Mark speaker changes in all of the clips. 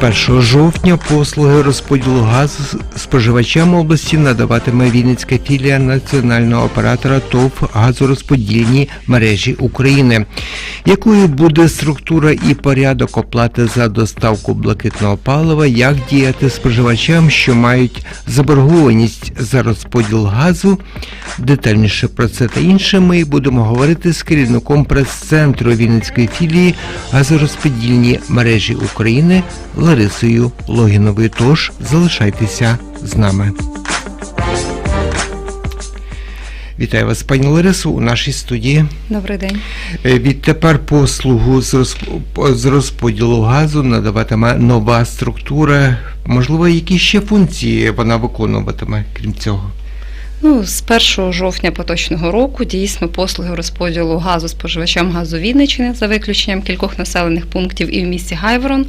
Speaker 1: З 1 жовтня послуги розподілу газу споживачам області надаватиме Вінницька філія національного оператора ТОВ газорозподільні мережі України. Якою буде структура і порядок оплати за доставку блакитного палива, як діяти споживачам, що мають заборгованість за розподіл газу? Детальніше про це та інше ми будемо говорити з керівником прес-центру Вінницької філії газорозподільні мережі України Ларисою Логіновою. Тож залишайтеся з нами. Вітаю вас, пані Ларису, у нашій студії.
Speaker 2: Добрий день.
Speaker 1: Е, Відтепер послугу з розп- з розподілу газу надаватиме нова структура. Можливо, які ще функції вона виконуватиме, крім цього?
Speaker 2: Ну, з 1 жовтня поточного року дійсно послуги розподілу газу споживачам газу Вінниччини за виключенням кількох населених пунктів і в місті Гайворон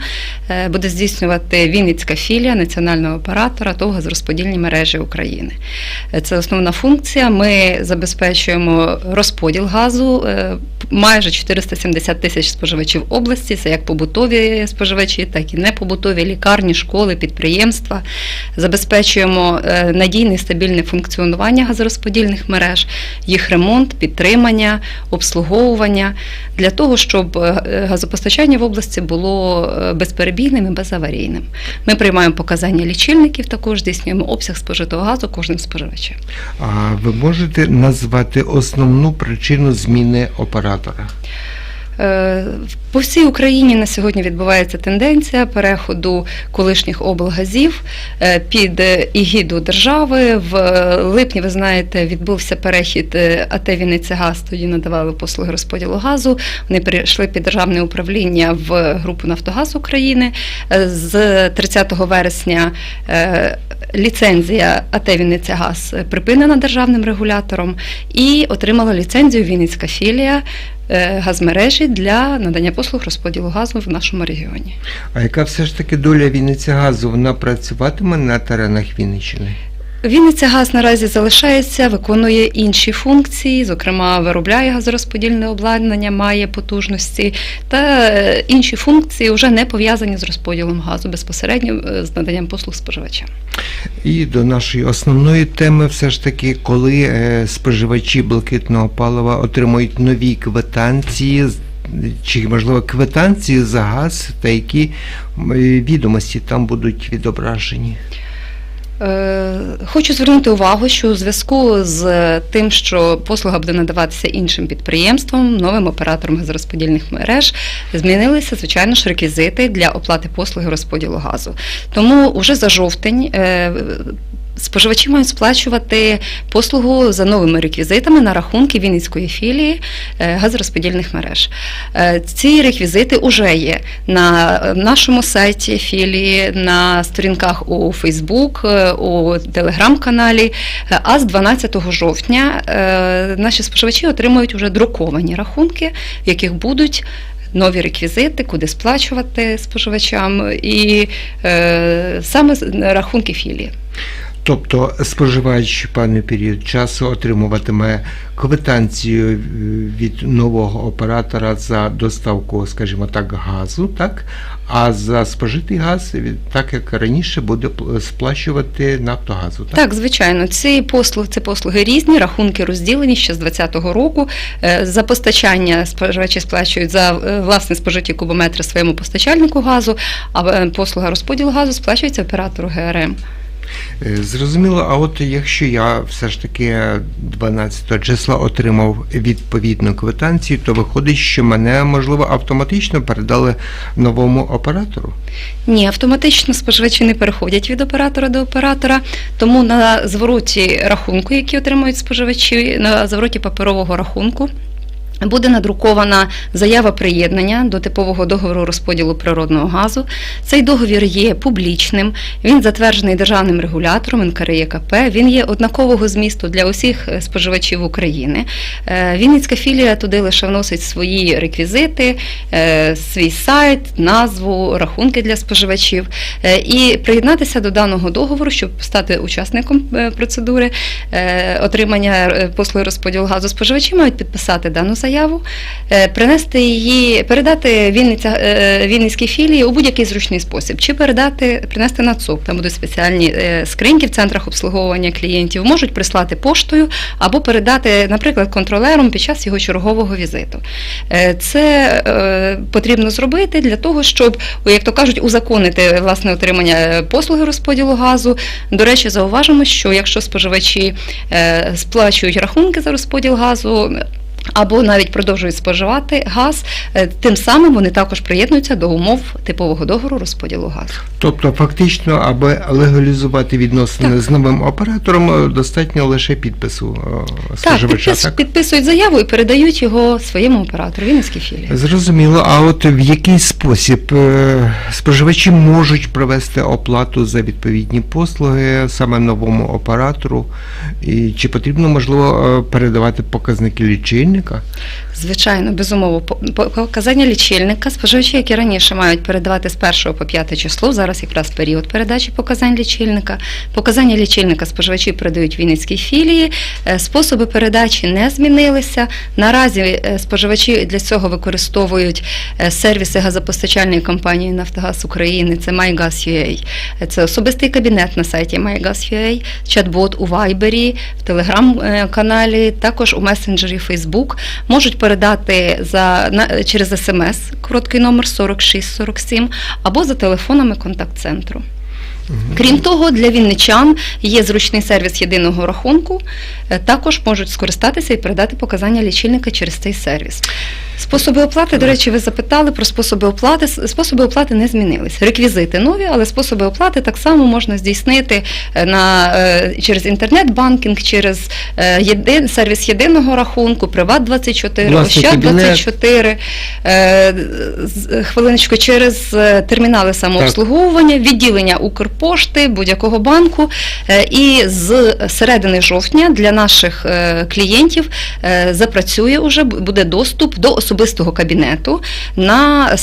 Speaker 2: е, буде здійснювати Вінницька філія національного оператора ТОВ газорозподільні мережі України. Е, Це основна функція. Ми забезпечуємо розподіл газу. Майже 470 тисяч споживачів області, це як побутові споживачі, так і непобутові лікарні, школи, підприємства. Забезпечуємо е, надійне і стабільне функціонування газорозподільних мереж, їх ремонт, підтримання, обслуговування для того, щоб е, газопостачання в області було е, безперебійним і безаварійним. Ми приймаємо показання лічильників, також здійснюємо обсяг спожитого газу кожним споживачем.
Speaker 1: А ви можете назвати основну причину зміни оператора?
Speaker 2: Е, По всій Україні на сьогодні відбувається тенденція переходу колишніх облгазів е, під ігіду держави. В липні, ви знаєте, відбувся перехід е, АТ «Вінницягаз», тоді надавали послуги розподілу газу. Вони перейшли під державне управління в групу Нафтогаз України. Е, З 30 вересня е, ліцензія АТ «Вінницягаз» припинена державним регулятором і отримала ліцензію Вінницька філія е, газмережі для надання послуг розподілу газу в нашому регіоні.
Speaker 1: А яка все ж таки доля Вінниця газу? Вона працюватиме на теренах Вінниччини?
Speaker 2: Вінниця газ наразі залишається, виконує інші функції, зокрема, виробляє газорозподільне обладнання, має потужності та е, інші функції вже не пов'язані з розподілом газу безпосередньо е, з наданням послуг споживачам.
Speaker 1: І до нашої основної теми, все ж таки, коли е, споживачі блакитного палива отримують нові квитанції, чи можливо квитанції за газ, та які відомості там будуть відображені?
Speaker 2: Е, Хочу звернути увагу, що у зв'язку з тим, що послуга буде надаватися іншим підприємством, новим оператором газорозподільних мереж, змінилися, звичайно ж, реквізити для оплати послуги розподілу газу. Тому вже за жовтень. Е, Споживачі мають сплачувати послугу за новими реквізитами на рахунки Вінницької філії е, газорозподільних мереж. Е, Ці реквізити вже є на нашому сайті філії, на сторінках у Фейсбук, е, у телеграм-каналі. Е, А з 12 жовтня е, наші споживачі отримують вже друковані рахунки, в яких будуть. Нові реквізити, куди сплачувати споживачам, і е, саме рахунки філії.
Speaker 1: Тобто споживач певний період часу отримуватиме квитанцію е, від нового оператора за доставку, скажімо так, газу, так? А за спожитий газ, так як раніше, буде пл- сплачувати Нафтогазу. Так?
Speaker 2: Так, звичайно, ці послуги, це послуги різні, рахунки розділені ще з 2020 року. Е, За постачання споживачі сплачують за е, власне спожиті кубометри своєму постачальнику газу, а послуга розподілу газу сплачується оператору ГРМ.
Speaker 1: Е, Зрозуміло, а от якщо я все ж таки 12 числа отримав відповідну квитанцію, то виходить, що мене можливо автоматично передали новому оператору.
Speaker 2: Ні, автоматично споживачі не переходять від оператора до оператора, тому на звороті рахунку, який отримують споживачі, на звороті паперового рахунку. Буде надрукована заява приєднання до типового договору розподілу природного газу. Цей договір є публічним, він затверджений державним регулятором НКРЄКП. Він є однакового змісту для усіх е, споживачів України. Е, Вінницька філія туди лише вносить свої реквізити, е, свій сайт, назву, рахунки для споживачів. І приєднатися до даного договору, щоб стати учасником процедури отримання послуги розподілу газу, споживачі мають підписати дану заяву, е, принести її, передати Вінниця, е, Вінницькій філії у будь-який зручний спосіб, чи передати, принести на ЦОП. Там будуть спеціальні е, скриньки в центрах обслуговування клієнтів, можуть прислати поштою або передати, наприклад, контролером під час його чергового візиту. Е, Це е, потрібно зробити для того, щоб, як то кажуть, узаконити власне отримання е, послуги розподілу газу. До речі, зауважимо, що якщо споживачі е, сплачують рахунки за розподіл газу. Або навіть продовжують споживати газ, е, тим самим вони також приєднуються до умов типового договору розподілу газу.
Speaker 1: Тобто, фактично, аби легалізувати відносини
Speaker 2: Так.
Speaker 1: з новим оператором, е, достатньо лише підпису е,
Speaker 2: Так,
Speaker 1: споживача.
Speaker 2: підпис, підписують заяву і передають його своєму оператору Вінницькій філії.
Speaker 1: Зрозуміло. А от в який спосіб споживачі можуть провести оплату за відповідні послуги саме новому оператору? І чи потрібно можливо передавати показники лічильника?
Speaker 2: Звичайно, по- показання лічильника споживачі, які раніше мають передавати з 1 по 5 число, зараз якраз період передачі показань лічильника. Показання лічильника споживачі передають в Вінницькій філії. Е, Способи передачі не змінилися. Наразі е, споживачі для цього використовують е, сервіси газопостачальної компанії Нафтогаз України. Це MyGas.ua. Це особистий кабінет на сайті MyGas.ua, чат-бот у Viber, в телеграм-каналі, також у месенджері Facebook. Можуть передати за, на, через смс, короткий номер 4647, або за телефонами контакт-центру. Крім того, для вінничан є зручний сервіс єдиного рахунку. Е, Також можуть скористатися і передати показання лічильника через цей сервіс. Способи оплати, до речі, ви запитали про способи оплати. Способи оплати не змінились. Реквізити нові, але способи оплати так само можна здійснити е, на, е, через інтернет-банкінг, через єдин, сервіс єдиного рахунку, Приват24,
Speaker 1: Власний кабінет.
Speaker 2: Ощад24, е, з- хвилиночку, через термінали самообслуговування, відділення Укрпошти, будь-якого банку. Е, І з середини жовтня для наших е, клієнтів е, запрацює уже, буде доступ до особистого кабінету на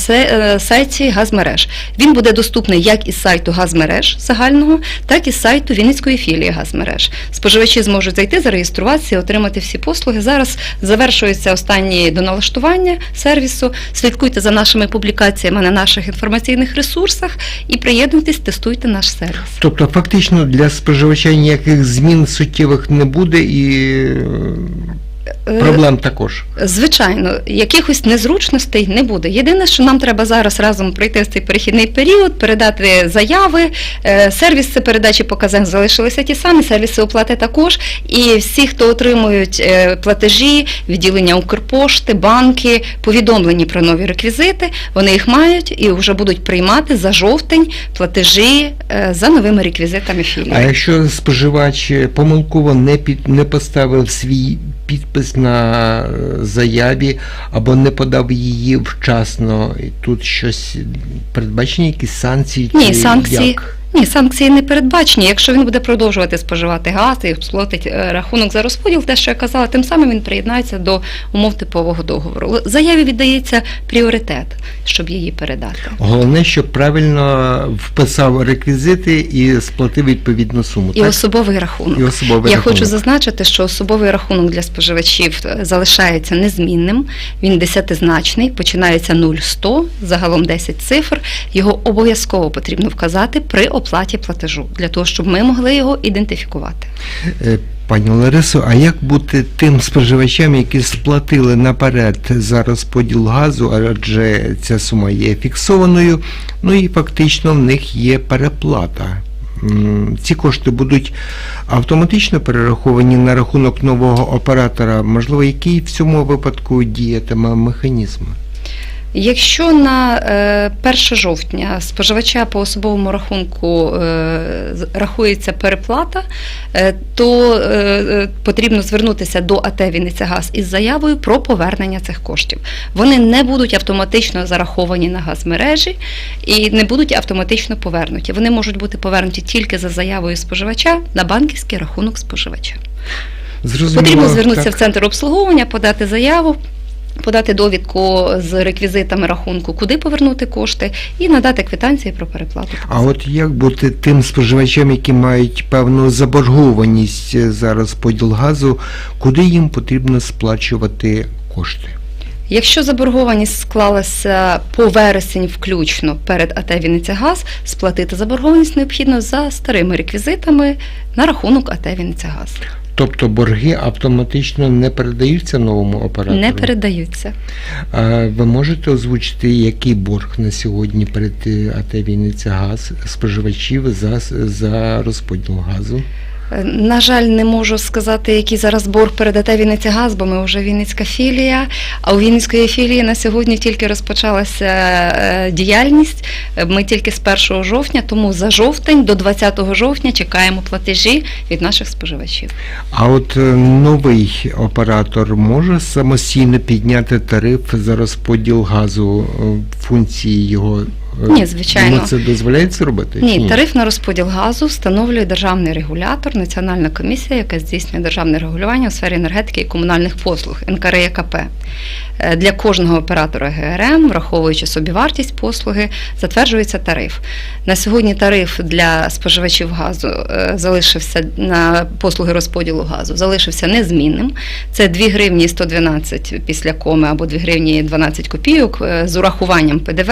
Speaker 2: сайті Газмереж. Він буде доступний як із сайту Газмереж загального, так і з сайту Вінницької філії Газмереж. Споживачі зможуть зайти, зареєструватися отримати всі послуги. Зараз завершуються останні доналаштування сервісу. Слідкуйте за нашими публікаціями на наших інформаційних ресурсах і приєднуйтесь, тестуйте наш сервіс.
Speaker 1: Тобто, фактично для споживача ніяких змін суттєвих не буде і проблем також.
Speaker 2: Звичайно, якихось незручностей не буде. Єдине, що нам треба зараз разом пройти цей перехідний період, передати заяви. Е, Сервіси передачі показань залишилися ті самі, сервіси оплати також. І всі, хто отримують е, платежі, відділення Укрпошти, банки, повідомлені про нові реквізити, вони їх мають і вже будуть приймати за жовтень платежі е, за новими реквізитами філії.
Speaker 1: А якщо споживач помилково не під не поставив свій підпис на е, заяві або не подав її вчасно, тут щось передбачені якісь санкції?
Speaker 2: Ні,
Speaker 1: чи
Speaker 2: санкції.
Speaker 1: як?
Speaker 2: Ні, санкції не передбачені. Якщо він буде продовжувати споживати газ і сплатить е, рахунок за розподіл, те, що я казала, тим самим він приєднається до умов типового договору. Заяві віддається пріоритет, щоб її передати.
Speaker 1: Головне, щоб правильно вписав реквізити і сплатив відповідну суму.
Speaker 2: І
Speaker 1: так?
Speaker 2: особовий рахунок.
Speaker 1: І особовий
Speaker 2: Я
Speaker 1: рахунок.
Speaker 2: хочу зазначити, що особовий рахунок для споживачів е, залишається незмінним. Він десятизначний, починається 0-100, загалом 10 цифр. Його обов'язково потрібно вказати при оплаті платежу, для того, щоб ми могли його ідентифікувати.
Speaker 1: Е, Пані Ларисо, а як бути тим споживачам, які сплатили наперед за розподіл газу, адже ця сума є фіксованою, ну і фактично в них є переплата. Ці кошти будуть автоматично перераховані на рахунок нового оператора. Можливо, який в цьому випадку діятиме механізм?
Speaker 2: Якщо на е, 1 жовтня споживача по особовому рахунку е, рахується переплата, е, то е, е, потрібно звернутися до АТ «Вінницягаз» із заявою про повернення цих коштів. Вони не будуть автоматично зараховані на газмережі і не будуть автоматично повернуті. Вони можуть бути повернуті тільки за заявою споживача на банківський рахунок споживача.
Speaker 1: Зрозуміло.
Speaker 2: Потрібно звернутися
Speaker 1: так.
Speaker 2: в центр обслуговування, подати заяву. Подати довідку з реквізитами рахунку, куди повернути кошти, і надати квитанції про переплату.
Speaker 1: А от як бути тим споживачам, які мають певну заборгованість е, за розподіл газу, куди їм потрібно сплачувати кошти?
Speaker 2: Якщо заборгованість склалася по вересень включно перед АТ «Вінницягаз», сплатити заборгованість необхідно за старими реквізитами на рахунок АТ «Вінницягаз».
Speaker 1: Тобто борги автоматично не передаються новому оператору?
Speaker 2: Не передаються.
Speaker 1: А ви можете озвучити, який борг на сьогодні перед е, АТ Вінниця Газ споживачів за, за розподіл газу?
Speaker 2: Е, На жаль, не можу сказати, який зараз борг перед АТ «Вінницягаз», бо ми вже Вінницька філія. А у Вінницької філії на сьогодні тільки розпочалася е, діяльність. Е, Ми тільки з 1 жовтня, тому за жовтень до 20 жовтня чекаємо платежі від наших споживачів.
Speaker 1: А от новий оператор може самостійно підняти тариф за розподіл газу функції його? Е,
Speaker 2: Ні, звичайно.
Speaker 1: Це дозволяється робити? Ні,
Speaker 2: Ні, тариф на розподіл газу встановлює державний регулятор, Національна комісія, яка здійснює державне регулювання у сфері енергетики і комунальних послуг НКРЕКП. Е, Для кожного оператора ГРМ, враховуючи собівартість послуги, затверджується тариф. На сьогодні тариф для споживачів газу е, залишився на послуги розподілу газу, залишився незмінним. Це 2 гривні 112 після коми або 2 гривні 12 копійок е, з урахуванням ПДВ,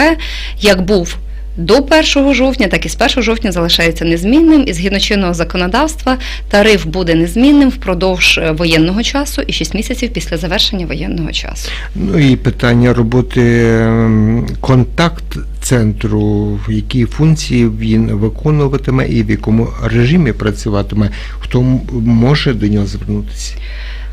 Speaker 2: як був до 1 жовтня, так і з 1 жовтня залишається незмінним, і згідно чинного законодавства тариф буде незмінним впродовж е, воєнного часу і 6 місяців після завершення воєнного часу.
Speaker 1: Ну і питання роботи ем, контакт-центру, які функції він виконуватиме і в якому режимі працюватиме, хто може до нього звернутися?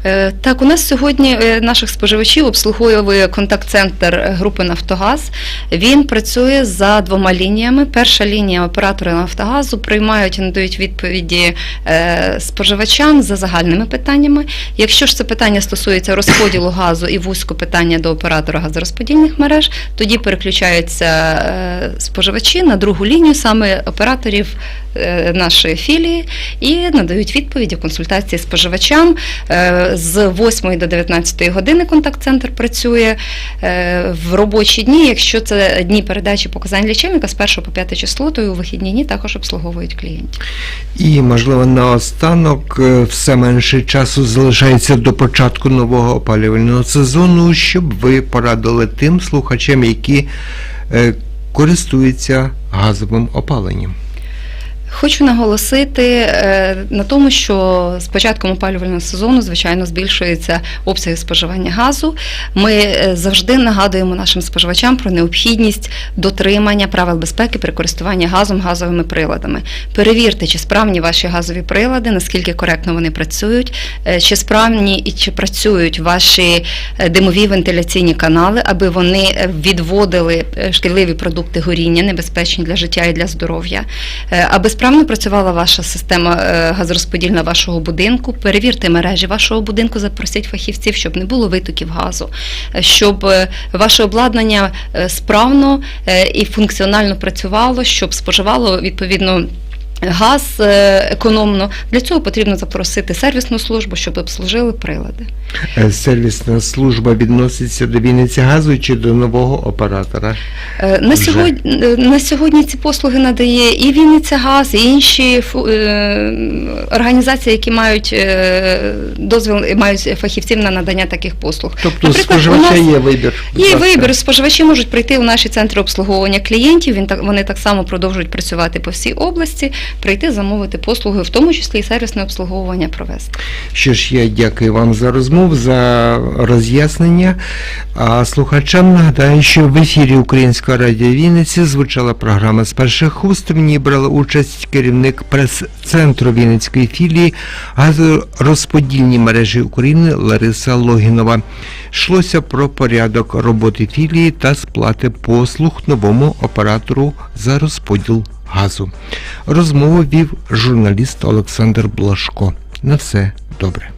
Speaker 2: Е, Так, у нас сьогодні е, наших споживачів обслуговує контакт-центр групи Нафтогаз. Він працює за двома лініями. Перша лінія оператори Нафтогазу приймають і надають відповіді е, споживачам за загальними питаннями. Якщо ж це питання стосується розподілу газу і вузько питання до оператора газорозподільних мереж, тоді переключаються споживачі на другу лінію, саме операторів нашої філії, і надають відповіді, консультації споживачам. Е, З 8 до 19 години контакт-центр працює е, в робочі дні. Якщо це дні передачі показань лічильника з 1 по 5 число, то і у вихідні дні також обслуговують клієнтів.
Speaker 1: І, можливо, наостанок е, все менше часу залишається до початку нового опалювального сезону, щоб ви порадили тим слухачам, які е, користуються газовим опаленням.
Speaker 2: Хочу наголосити е, на тому, що з початком опалювального сезону, звичайно, збільшується обсяги споживання газу. Ми е, завжди нагадуємо нашим споживачам про необхідність дотримання правил безпеки при користуванні газом, газовими приладами. Перевірте, чи справні ваші газові прилади, наскільки коректно вони працюють, е, чи справні і чи працюють ваші димові вентиляційні канали, аби вони відводили шкідливі продукти горіння, небезпечні для життя і для здоров'я. Аби справно працювала ваша система е, газорозподільна вашого будинку, перевірте мережі вашого будинку, запросіть фахівців, щоб не було витоків газу, е, щоб е, ваше обладнання справно і функціонально працювало, щоб споживало відповідно. Газ е, економно для цього потрібно запросити сервісну службу, щоб обслужили прилади.
Speaker 1: Е, Сервісна служба відноситься до Вінниця газу чи до нового оператора?
Speaker 2: Е, На
Speaker 1: Вже.
Speaker 2: сьогодні, на сьогодні ці послуги надає і Вінниця Газ, і інші організації, які мають дозвіл, мають фахівців на надання таких послуг.
Speaker 1: Тобто
Speaker 2: Наприклад,
Speaker 1: споживача є вибір.
Speaker 2: Є вибір. Споживачі можуть прийти у наші центри обслуговування клієнтів. Він так вони так само продовжують працювати по всій області. Прийти замовити послуги, в тому числі і сервісне обслуговування провести.
Speaker 1: Що ж, я дякую вам за розмову, за роз'яснення. А слухачам нагадаю, що в ефірі Українського радіо Вінниці звучала програма з перших уст. В ній брала участь керівник прес-центру Вінницької філії газорозподільні мережі України Лариса Логінова. Йшлося про порядок роботи філії та сплати послуг новому оператору за розподіл газу. Розмову вів журналіст Олександр Блашко. На все добре.